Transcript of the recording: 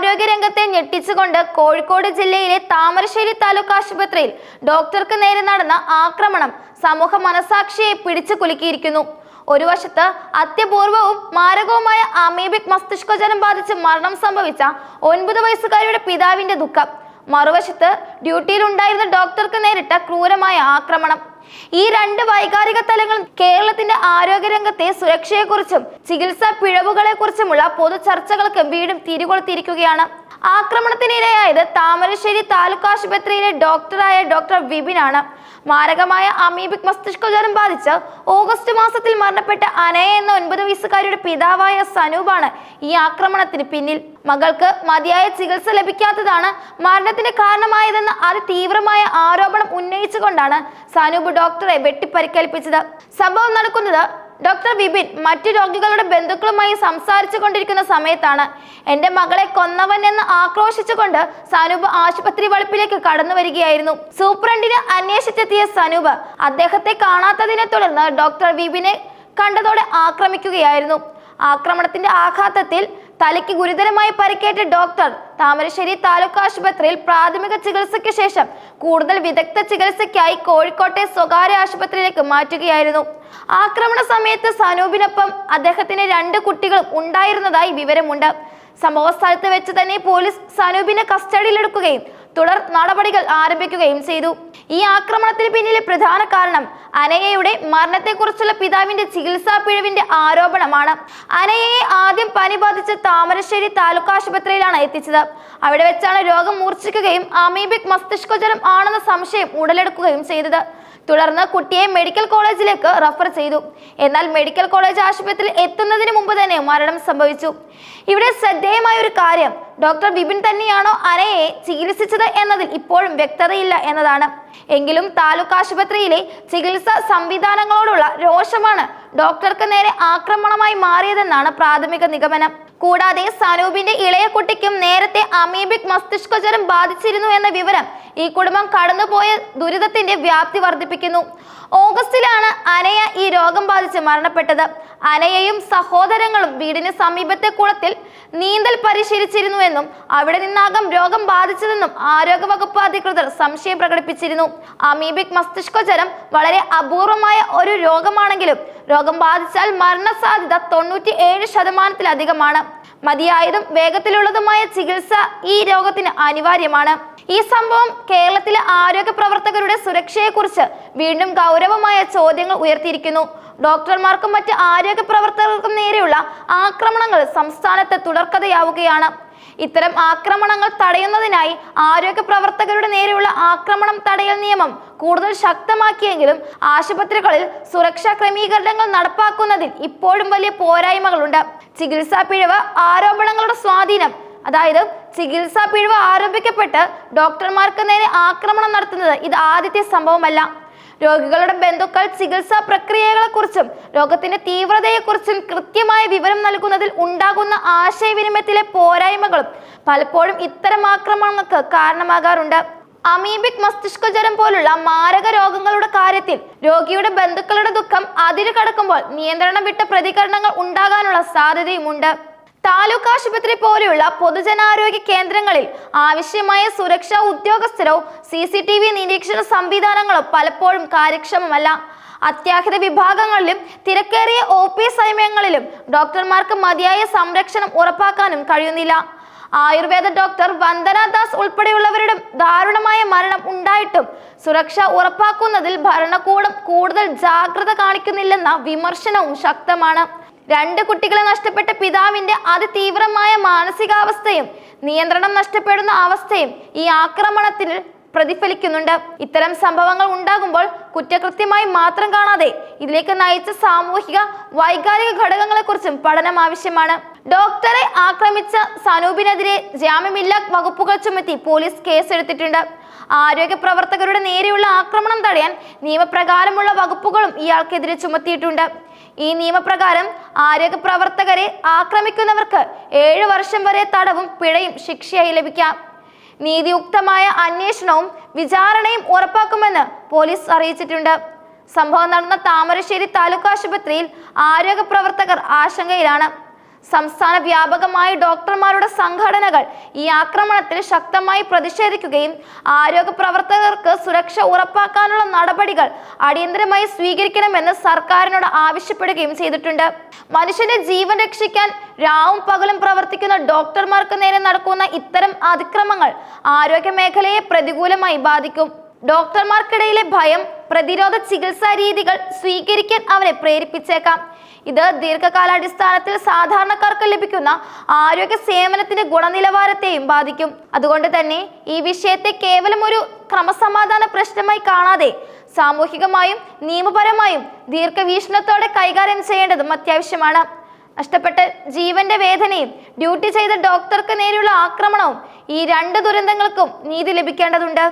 ആരോഗ്യരംഗത്തെ ഞെട്ടിച്ചുകൊണ്ട് കോഴിക്കോട് ജില്ലയിലെ താമരശ്ശേരി താലൂക്ക് ആശുപത്രിയിൽ ഡോക്ടർക്ക് നേരെ നടന്ന ആക്രമണം സമൂഹ മനസാക്ഷിയെ പിടിച്ചു കുലുക്കിയിരിക്കുന്നു. ഒരു വശത്ത് അത്യപൂർവവും മാരകവുമായ അമീബിക് മസ്തിഷ്കജ്വരം ബാധിച്ച് മരണം സംഭവിച്ച ഒൻപത് വയസ്സുകാരിയുടെ പിതാവിന്റെ ദുഃഖം. മറുവശത്ത് ഡ്യൂട്ടിയിലുണ്ടായിരുന്ന ഡോക്ടർക്ക് നേരിട്ട ക്രൂരമായ ആക്രമണം. ഈ രണ്ട് വൈകാരിക തലങ്ങളും കേരളത്തിന്റെ ആരോഗ്യരംഗത്തെ സുരക്ഷയെക്കുറിച്ചും ചികിത്സാ പിഴവുകളെക്കുറിച്ചുമുള്ള പൊതു ചർച്ചകൾക്ക് വീണ്ടും തിരികൊളുത്തിയിരിക്കുകയാണ്. ആക്രമണത്തിനിരയായത് താമരശ്ശേരി താലൂക്ക് ആശുപത്രിയിലെ ഡോക്ടറായ ഡോക്ടർ വിപിനാണ്. മാരകമായ അമീബിക് മസ്തിഷ്കജ്വരം ബാധിച്ച് ഓഗസ്റ്റ് മാസത്തിൽ മരണപ്പെട്ട അനയ എന്ന ഒൻപത് വയസ്സുകാരിയുടെ പിതാവായ സനൂപാണ് ഈ ആക്രമണത്തിന് പിന്നിൽ. മകൾക്ക് മതിയായ ചികിത്സ ലഭിക്കാത്തതാണ് മരണത്തിന് കാരണമായതെന്ന അതിതീവ്രമായ ആരോപണം ഉന്നയിച്ചുകൊണ്ടാണ് സനൂപ് ഡോക്ടറെ വെട്ടിപ്പരിക്കേൽപ്പിച്ചത്. സംഭവം നടക്കുന്നത് ഡോക്ടർ വിപിൻ മറ്റു രോഗികളുടെ ബന്ധുക്കളുമായി സംസാരിച്ചു കൊണ്ടിരിക്കുന്ന സമയത്താണ് എന്റെ മകളെ കൊന്നവൻ എന്ന് ആക്രോശിച്ചുകൊണ്ട് സനൂപ് ആശുപത്രി വളപ്പിലേക്ക് കടന്നു വരികയായിരുന്നു. സൂപ്രണ്ടിന് അന്വേഷിച്ചെത്തിയ സനൂപ് അദ്ദേഹത്തെ കാണാത്തതിനെ തുടർന്ന് ഡോക്ടർ വിപിനെ കണ്ടതോടെ ആക്രമിക്കുകയായിരുന്നു. ആക്രമണത്തിന്റെ ആഘാതത്തിൽ തലയ്ക്ക് ഗുരുതരമായി പരിക്കേറ്റ ഡോക്ടർ താമരശ്ശേരി താലൂക്ക് ആശുപത്രിയിൽ പ്രാഥമിക ചികിത്സയ്ക്ക് ശേഷം കൂടുതൽ വിദഗ്ധ ചികിത്സയ്ക്കായി കോഴിക്കോട്ടെ സ്വകാര്യ ആശുപത്രിയിലേക്ക് മാറ്റുകയായിരുന്നു. ആക്രമണ സമയത്ത് സനൂപിനൊപ്പം അദ്ദേഹത്തിന് രണ്ട് കുട്ടികളും ഉണ്ടായിരുന്നതായി വിവരമുണ്ട്. സംഭവ സ്ഥലത്ത് വെച്ച് തന്നെ പോലീസ് സനൂപിനെ കസ്റ്റഡിയിലെടുക്കുകയും തുടർ നടപടികൾ ആരംഭിക്കുകയും ചെയ്തു. ഈ ആക്രമണത്തിന് പിന്നിലെ പ്രധാന കാരണം അനയയുടെ മരണത്തെക്കുറിച്ചുള്ള പിതാവിന്റെ ചികിത്സാ പിഴവിന്റെ ആരോപണമാണ്. അനയയെ ആദ്യം പനി ബാധിച്ച് താമരശ്ശേരി താലൂക്ക് ആശുപത്രിയിലാണ് എത്തിച്ചത്. അവിടെ വെച്ചാണ് രോഗം മൂർച്ഛിക്കുകയും അമീബിക് മസ്തിഷ്കജ്വരം ആണെന്ന സംശയം ഉടലെടുക്കുകയും ചെയ്തത്. തുടർന്ന് കുട്ടിയെ മെഡിക്കൽ കോളേജിലേക്ക് റഫർ ചെയ്തു. എന്നാൽ മെഡിക്കൽ കോളേജ് ആശുപത്രിയിൽ എത്തുന്നതിന് മുമ്പ് തന്നെ മരണം സംഭവിച്ചു. ഇവിടെ ശ്രദ്ധേയമായ ഒരു കാര്യം ഡോക്ടർ വിപിൻ തന്നെയാണോ അനയെ ചികിത്സിച്ചത് എന്നതിൽ ഇപ്പോഴും വ്യക്തതയില്ല എന്നതാണ്. എങ്കിലും താലൂക്ക് ആശുപത്രിയിലെ ചികിത്സാ സംവിധാനങ്ങളോടുള്ള രോഷമാണ് ഡോക്ടർക്ക് നേരെ ആക്രമണമായി മാറിയതെന്നാണ് പ്രാഥമിക നിഗമനം. കൂടാതെ സനൂപിന്റെ ഇളയ കുട്ടിക്കും നേരത്തെ അമീബിക് മസ്തിഷ്കജ്വരം ബാധിച്ചിരുന്നു എന്ന വിവരം ഈ കുടുംബം കടന്നുപോയ ദുരിതത്തിന്റെ വ്യാപ്തി വർദ്ധിപ്പിക്കുന്നു. ഓഗസ്റ്റിലാണ് അനയ രോഗം ബാധിച്ച് മരണപ്പെട്ടത്. അനയയും സഹോദരങ്ങളും വീടിന് സമീപത്തെ കുളത്തിൽ നീന്തൽ പരിശീലിച്ചിരുന്നുവെന്നും അവിടെ നിന്നാകും രോഗം ബാധിച്ചതെന്നും ആരോഗ്യവകുപ്പ് അധികൃതർ സംശയം പ്രകടിപ്പിച്ചിരുന്നു. അമീബിക് മസ്തിഷ്കജ്വരം വളരെ അപൂർവമായ ഒരു രോഗമാണെങ്കിലും രോഗം ബാധിച്ചാൽ മരണസാധ്യത തൊണ്ണൂറ്റി ഏഴ് ശതമാനത്തിലധികമാണ്. മതിയായതും വേഗത്തിലുള്ളതുമായ ചികിത്സ ഈ രോഗത്തിന് അനിവാര്യമാണ്. ഈ സംഭവം കേരളത്തിലെ ആരോഗ്യ പ്രവർത്തകരുടെ സുരക്ഷയെക്കുറിച്ച് വീണ്ടും ഗൗരവമായ ചോദ്യങ്ങൾ ഉയർത്തിയിരിക്കുന്നു. ഡോക്ടർമാർക്കും മറ്റ് ആരോഗ്യ പ്രവർത്തകർക്കും നേരെയുള്ള ആക്രമണങ്ങൾ സംസ്ഥാനത്ത് തുടർക്കഥയാവുകയാണ്. ഇത്തരം ആക്രമണങ്ങൾ തടയുന്നതിനായി ആരോഗ്യ പ്രവർത്തകരുടെ നേരെയുള്ള ആക്രമണം തടയൽ നിയമം കൂടുതൽ ശക്തമാക്കിയെങ്കിലും ആശുപത്രികളിൽ സുരക്ഷാ ക്രമീകരണങ്ങൾ നടപ്പാക്കുന്നതിൽ ഇപ്പോഴും വലിയ പോരായ്മകളുണ്ട്. ചികിത്സാ പിഴവ് ആരോപണങ്ങളുടെ സ്വാധീനം അതായത് ചികിത്സാ പിഴവ് ആരോപിക്കപ്പെട്ട് ഡോക്ടർമാർക്ക് നേരെ ആക്രമണം നടത്തുന്നത് ഇത് ആദ്യത്തെ സംഭവമല്ല. രോഗികളുടെ ബന്ധുക്കൾ ചികിത്സാ പ്രക്രിയകളെക്കുറിച്ചും രോഗത്തിന്റെ തീവ്രതയെക്കുറിച്ചും കൃത്യമായ വിവരം നൽകുന്നതിൽ ഉണ്ടാകുന്ന ആശയവിനിമയത്തിലെ പോരായ്മകളും പലപ്പോഴും ഇത്തരം ആക്രമണങ്ങൾക്ക് കാരണമാകാറുണ്ട്. അമീബിക് മസ്തിഷ്കജ്വരം പോലുള്ള മാരക രോഗങ്ങളുടെ കാര്യത്തിൽ രോഗിയുടെ ബന്ധുക്കളുടെ ദുഃഖം അതിരുകടക്കുമ്പോൾ നിയന്ത്രണം വിട്ട പ്രതികരണങ്ങൾ ഉണ്ടാകാനുള്ള സാധ്യതയുമുണ്ട്. താലൂക്ക് ആശുപത്രി പോലെയുള്ള പൊതുജനാരോഗ്യ കേന്ദ്രങ്ങളിൽ ആവശ്യമായ സുരക്ഷാ ഉദ്യോഗസ്ഥരോ സി സി ടി വി നിരീക്ഷണ സംവിധാനങ്ങളോ പലപ്പോഴും കാര്യക്ഷമമല്ല. അത്യാഹിത വിഭാഗങ്ങളിലും തിരക്കേറിയ ഒ പി സമയങ്ങളിലും ഡോക്ടർമാർക്ക് മതിയായ സംരക്ഷണം ഉറപ്പാക്കാനും കഴിയുന്നില്ല. ആയുർവേദ ഡോക്ടർ വന്ദന ദാസ് ഉൾപ്പെടെയുള്ളവരുടെ ദാരുണമായ മരണം ഉണ്ടായിട്ടും സുരക്ഷ ഉറപ്പാക്കുന്നതിൽ ഭരണകൂടം കൂടുതൽ ജാഗ്രത കാണിക്കുന്നില്ലെന്ന വിമർശനവും ശക്തമാണ്. രണ്ട് കുട്ടികളെ നഷ്ടപ്പെട്ട പിതാവിന്റെ അതിതീവ്രമായ മാനസികാവസ്ഥയും നിയന്ത്രണം നഷ്ടപ്പെടുന്ന അവസ്ഥയും ഈ ആക്രമണത്തിൽ പ്രതിഫലിക്കുന്നുണ്ട്. ഇത്തരം സംഭവങ്ങൾ ഉണ്ടാകുമ്പോൾ കുറ്റകൃത്യമായി മാത്രം കാണാതെ ഇതിലേക്ക് നയിച്ച സാമൂഹിക വൈകാരിക ഘടകങ്ങളെക്കുറിച്ചും പഠനം ആവശ്യമാണ്. ഡോക്ടറെ ആക്രമിച്ച സനൂപിനെതിരെ ജാമ്യമില്ലാ വകുപ്പുകൾ ചുമത്തി പോലീസ് കേസെടുത്തിട്ടുണ്ട്. ആരോഗ്യ പ്രവർത്തകരുടെ നേരെയുള്ള ആക്രമണം തടയാൻ നിയമപ്രകാരമുള്ള വകുപ്പുകളും ഇയാൾക്കെതിരെ ചുമത്തിയിട്ടുണ്ട്. ഈ നിയമപ്രകാരം ആരോഗ്യ പ്രവർത്തകരെ ആക്രമിക്കുന്നവർക്ക് ഏഴു വർഷം വരെ തടവും പിഴയും ശിക്ഷയായി ലഭിക്കാം. നീതിയുക്തമായ അന്വേഷണവും വിചാരണയും ഉറപ്പാക്കുമെന്ന് പോലീസ് അറിയിച്ചിട്ടുണ്ട്. സംഭവം നടന്ന താമരശ്ശേരി താലൂക്ക് ആശുപത്രിയിൽ ആരോഗ്യ പ്രവർത്തകർ ആശങ്കയിലാണ്. സംസ്ഥാന വ്യാപകമായി ഡോക്ടർമാരുടെ സംഘടനകൾ ഈ ആക്രമണത്തിൽ ശക്തമായി പ്രതിഷേധിക്കുകയും ആരോഗ്യ പ്രവർത്തകർക്ക് സുരക്ഷ ഉറപ്പാക്കാനുള്ള നടപടികൾ അടിയന്തരമായി സ്വീകരിക്കണമെന്ന് സർക്കാരിനോട് ആവശ്യപ്പെടുകയും ചെയ്തിട്ടുണ്ട്. മനുഷ്യന്റെ ജീവൻ രക്ഷിക്കാൻ രാവും പകലും പ്രവർത്തിക്കുന്ന ഡോക്ടർമാർക്ക് നേരെ നടക്കുന്ന ഇത്തരം അതിക്രമങ്ങൾ ആരോഗ്യ മേഖലയെ പ്രതികൂലമായി ബാധിക്കും. ഡോക്ടർമാർക്കിടയിലെ ഭയം പ്രതിരോധ ചികിത്സാ രീതികൾ സ്വീകരിക്കാൻ അവരെ പ്രേരിപ്പിച്ചേക്കാം. ഇത് ദീർഘകാലാടിസ്ഥാനത്തിൽ സാധാരണക്കാർക്ക് ലഭിക്കുന്ന ആരോഗ്യ സേവനത്തിന്റെ ഗുണനിലവാരത്തെയും ബാധിക്കും. അതുകൊണ്ട് തന്നെ ഈ വിഷയത്തെ കേവലം ഒരു ക്രമസമാധാന പ്രശ്നമായി കാണാതെ സാമൂഹികമായും നിയമപരമായും ദീർഘവീക്ഷണത്തോടെ കൈകാര്യം ചെയ്യേണ്ടതും അത്യാവശ്യമാണ്. നഷ്ടപ്പെട്ട ജീവന്റെ വേദനയും ഡ്യൂട്ടി ചെയ്ത ഡോക്ടർക്ക് നേരെയുള്ള ആക്രമണവും ഈ രണ്ട് ദുരന്തങ്ങൾക്കും നീതി ലഭിക്കേണ്ടതുണ്ട്.